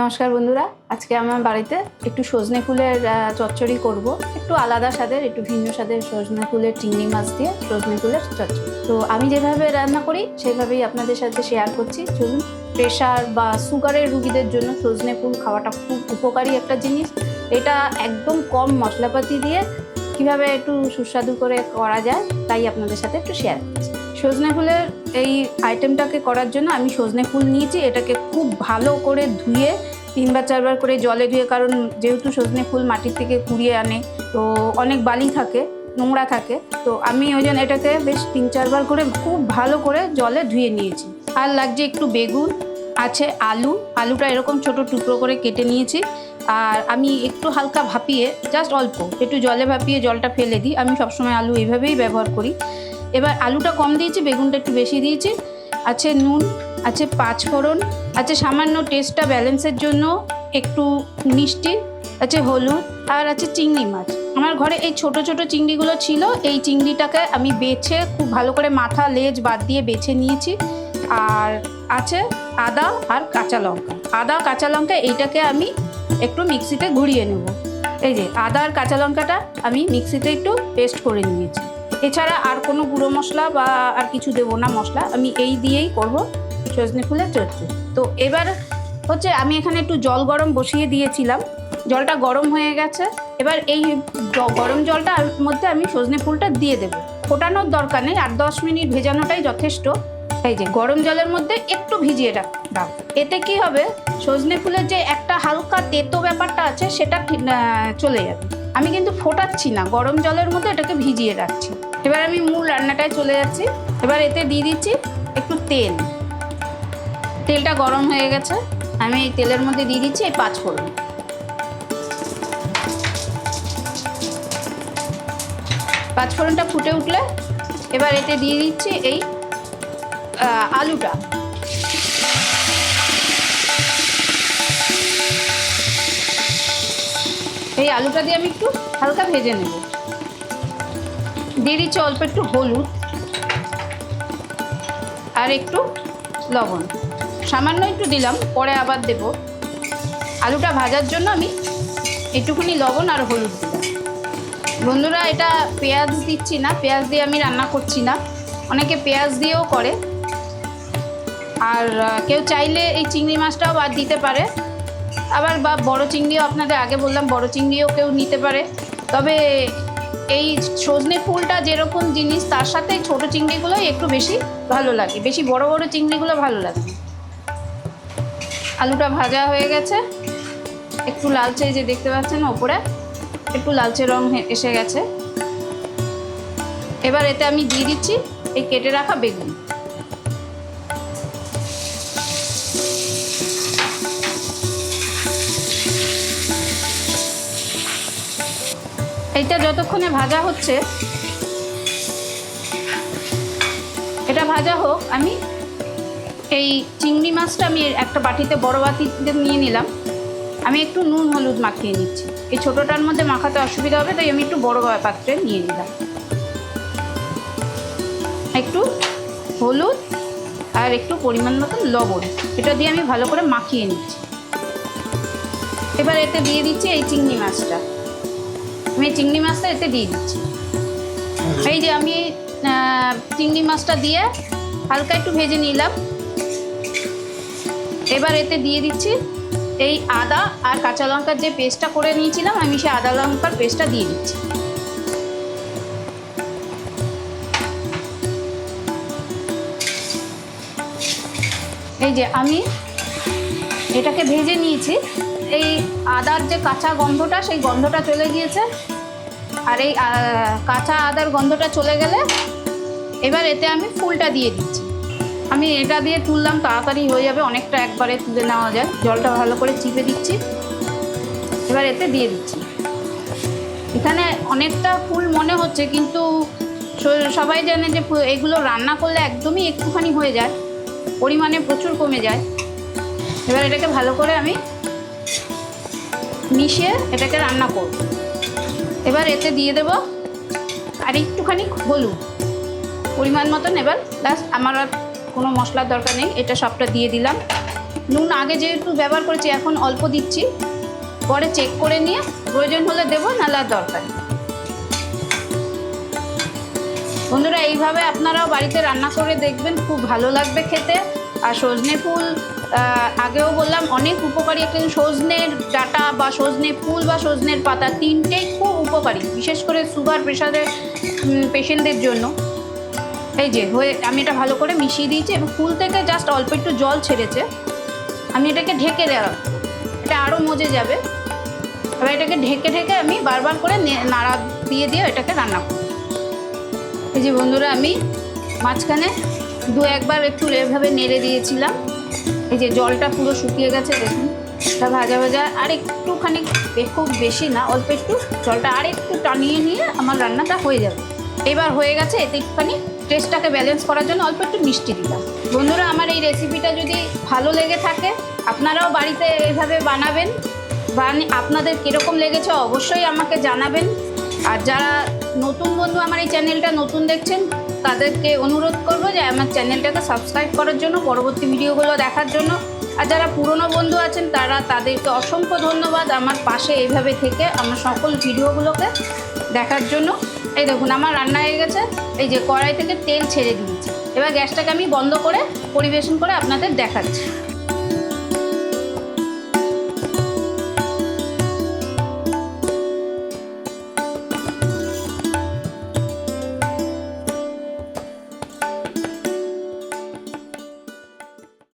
নমস্কার বন্ধুরা, আজকে আমার বাড়িতে একটু সজনে ফুলের চচ্চড়ি করব। একটু আলাদা স্বাদের, একটু ভিন্ন স্বাদের সজনে ফুলের চিংড়ি মাছ দিয়ে সজনে ফুলের চচ্চড়ি। তো আমি যেভাবে রান্না করি, সেভাবেই আপনাদের সাথে শেয়ার করছি। চলুন, প্রেশার বা সুগারের রুগীদের জন্য সজনে ফুল খাওয়াটা খুব উপকারী একটা জিনিস। এটা একদম কম মশলাপাতি দিয়ে কীভাবে একটু সুস্বাদু করে করা যায়, তাই আপনাদের সাথে একটু শেয়ার করছি। সজনে ফুলের এই আইটেমটাকে করার জন্য আমি সজনে ফুল নিয়েছি। এটাকে খুব ভালো করে ধুয়ে তিনবার, চারবার করে জলে ধুয়ে, কারণ যেহেতু সজনে ফুল মাটির থেকে কুড়িয়ে আনে, তো অনেক বালি থাকে, নোংরা থাকে, তো আমি ওই জন্য এটাকে বেশ তিন, চারবার করে খুব ভালো করে জলে ধুয়ে নিয়েছি। আর লাগছে একটু বেগুন, আছে আলু, আলুটা এরকম ছোট টুকরো করে কেটে নিয়েছি। আর আমি একটু হালকা ভাপিয়ে জাস্ট অল্প, একটু জলে ভাপিয়ে জলটা ফেলে দিই। আমি সবসময় আলু এইভাবেই ব্যবহার করি। এবার আলুটা কম দিয়েছি, বেগুনটা একটু বেশি দিয়েছি। আছে নুন, আছে পাঁচফোড়ন আছে সামান্য টেস্টটা ব্যালেন্সের জন্য একটু মিষ্টি, আছে হলুদ আর আছে চিংড়ি মাছ। আমার ঘরে এই ছোট ছোট চিংড়িগুলো ছিল, এই চিংড়িটাকে আমি বেছে খুব ভালো করে মাথা, লেজ বাদ দিয়ে বেছে নিয়েছি। আর আছে আদা আর কাঁচা লঙ্কা। আদা, কাঁচা লঙ্কা এইটাকে আমি একটু মিক্সিতে ঘুরিয়ে নেব। এই যে আদা আর কাঁচা লঙ্কাটা আমি মিক্সিতে একটু পেস্ট করে নিয়েছি। এছাড়া আর কোনো গুঁড়ো মশলা বা আর কিছু দেবো না মশলা, আমি এই দিয়েই করব সজনে ফুলের চচ্চড়ি। তো এবার হচ্ছে আমি এখানে একটু জল গরম বসিয়ে দিয়েছিলাম, জলটা গরম হয়ে গেছে, এবার এই গরম জলটার মধ্যে আমি সজনে ফুলটা দিয়ে দেবো। ফোটানোর দরকার নেই আর দশ মিনিট ভেজানোটাই যথেষ্ট। এই যে গরম জলের মধ্যে একটু ভিজিয়ে রাখ, দাও। এতে কি হবে, সজনে ফুলের যে একটা হালকা তেতো ব্যাপারটা আছে, সেটা চলে যাবে। আমি কিন্তু ফোটাচ্ছি না, গরম জলের মধ্যে এটাকে ভিজিয়ে রাখছি। এবার আমি মূল রান্নাটায় চলে যাচ্ছি। এবার এতে দিয়ে দিচ্ছি একটু তেল। তেলটা গরম হয়ে গেছে, আমি এই তেলের মধ্যে দিয়ে দিচ্ছি এই পাঁচ ফোড়ন পাঁচ ফোড়নটা ফুটে উঠলে এবার এতে দিয়ে দিচ্ছি এই আলুটা। এই আলুটা দিয়ে আমি একটু হালকা ভেজে নেব। দিয়ে দিচ্ছি অল্প একটু হলুদ আর একটু লবণ। সামান্য একটু দিলাম, পরে আবার দেব। আলুটা ভাজার জন্য আমি একটুখানি লবণ আর হলুদ দিলাম। বন্ধুরা, এটা পেঁয়াজ দিচ্ছি না, পেঁয়াজ দিয়ে আমি রান্না করছি না। অনেকে পেঁয়াজ দিয়েও করে। আর কেউ চাইলে এই চিংড়ি মাছটাও বাদ দিতে পারে। আবার বা বড় চিংড়িও আপনাদের আগে বললাম, বড় চিংড়িও কেউ নিতে পারে। তবে এই সজনে ফুলটা যেরকম জিনিস, তার সাথে ছোটো চিংড়িগুলোই একটু বেশি ভালো লাগে। বেশি বড় বড় চিংড়িগুলো ভালো লাগে। আলুটা ভাজা হয়ে গেছে। একটু লালচে যে দেখতে পাচ্ছেন ওপরে, একটু লালচে রং এসে গেছে। এবার এতে আমি দিয়ে দিচ্ছি এই কেটে রাখা বেগুন। এইটা যতক্ষণে ভাজা হচ্ছে, এটা ভাজা হোক, আমি এই চিংড়ি মাছটা আমি একটা বাটিতে, বড় বাটিতে নিয়ে নিলাম। আমি একটু নুন, হলুদ মাখিয়ে নিচ্ছি। এই ছোটোটার মধ্যে মাখাতে অসুবিধা হবে, তাই আমি একটু বড় পাত্রে নিয়ে নিলাম। একটু হলুদ আর একটু পরিমাণ মতো লবণ, এটা দিয়ে আমি ভালো করে মাখিয়ে নিচ্ছি। এবার এতে দিয়ে দিচ্ছি এই চিংড়ি মাছটা। আমি চিংড়ি মাছটা এতে দিয়ে দিচ্ছি। এই যে আমি চিংড়ি মাছটা দিয়ে হালকা একটু ভেজে নিলাম। এবার এতে দিয়ে দিচ্ছি এই আদা আর কাঁচা লঙ্কার যে পেস্টটা করে নিয়েছিলাম, আমি সেই আদা লঙ্কার পেস্টটা দিয়ে দিচ্ছি। এই যে আমি এটাকে ভেজে নিয়েছি। এই আদার যে কাঁচা গন্ধটা, সেই গন্ধটা চলে গিয়েছে। আর এই কাঁচা আদার গন্ধটা চলে গেলে এবার এতে আমি ফুলটা দিয়ে দিচ্ছি। আমি এটা দিয়ে তুললাম, তাড়াতাড়ি হয়ে যাবে, অনেকটা একবারে তুলে নেওয়া যায়। জলটা ভালো করে চিপে দিচ্ছি। এবার এতে দিয়ে দিচ্ছি। এখানে অনেকটা ফুল মনে হচ্ছে, কিন্তু সবাই জানে যে এগুলো রান্না করলে একদমই একটুখানি হয়ে যায়। পরিমাণে প্রচুর কমে যায়। এবার এটাকে ভালো করে আমি মিশিয়ে এটাকে রান্না করব। এবার এতে দিয়ে দেব আর একটুখানি হলুদ। পরিমাণ মতন এবার ব্যাস, আমার আর কোনো মশলার দরকার নেই, এটা সবটা দিয়ে দিলাম। নুন আগে যেহেতু ব্যবহার করেছি, এখন অল্প দিচ্ছি। পরে চেক করে নিয়ে প্রয়োজন হলে দেবো আর দরকার বন্ধুরা, এইভাবে আপনারাও বাড়িতে রান্না করে দেখবেন, খুব ভালো লাগবে খেতে। আর সজনে ফুল আগেও বললাম, অনেক উপকারী একটা সজনের ডাটা বা সজনে ফুল বা সজনের পাতা তিনটেই খুব উপকারী, বিশেষ করে সুগার প্রেশারের পেশেন্টদের জন্য। এই যে, হয়ে, আমি এটা ভালো করে মিশিয়ে দিয়েছি এবং ফুল থেকে জাস্ট অল্প একটু জল ছেড়েছে। আমি এটাকে ঢেকে দেওয়া, এটা আরও মজে যাবে। এবার এটাকে ঢেকে ঢেকে আমি বারবার করে নাড়া দিয়ে দিয়ে এটাকে রান্না করব। এই যে বন্ধুরা, আমি মাঝখানে দু একবার একটু এভাবে নেড়ে দিয়েছিলাম। এই যে জলটা পুরো শুকিয়ে গেছে, দেখুন। এটা ভাজা ভাজা, আর একটুখানি খুব বেশি না, অল্প একটু জলটা আর একটু টানিয়ে নিয়ে আমার রান্নাটা হয়ে যাবে। এবার হয়ে গেছে এতে একটুখানি টেস্টটাকে ব্যালেন্স করার জন্য অল্প একটু মিষ্টি দিলাম। বন্ধুরা, আমার এই রেসিপিটা যদি ভালো লেগে থাকে, আপনারাও বাড়িতে এইভাবে বানাবেন। বানি আপনাদের কীরকম লেগেছে অবশ্যই আমাকে জানাবেন। আর যারা নতুন বন্ধু আমার এই চ্যানেলটা নতুন দেখছেন তাদেরকে অনুরোধ করব যে আমার চ্যানেলটাকে সাবস্ক্রাইব করার জন্য, পরবর্তী ভিডিওগুলো দেখার জন্য। আর যারা পুরনো বন্ধু আছেন, তারা তাদেরকে অসংখ্য ধন্যবাদ আমার পাশে এইভাবে থেকে আমার সকল ভিডিওগুলোকে দেখার জন্য। এই দেখুন, আমার রান্না হয়ে গেছে। এই যে কড়াই থেকে তেল ছেড়ে দিয়েছি। এবার গ্যাসটাকে আমি বন্ধ করে পরিবেশন করে আপনাদের দেখাচ্ছি।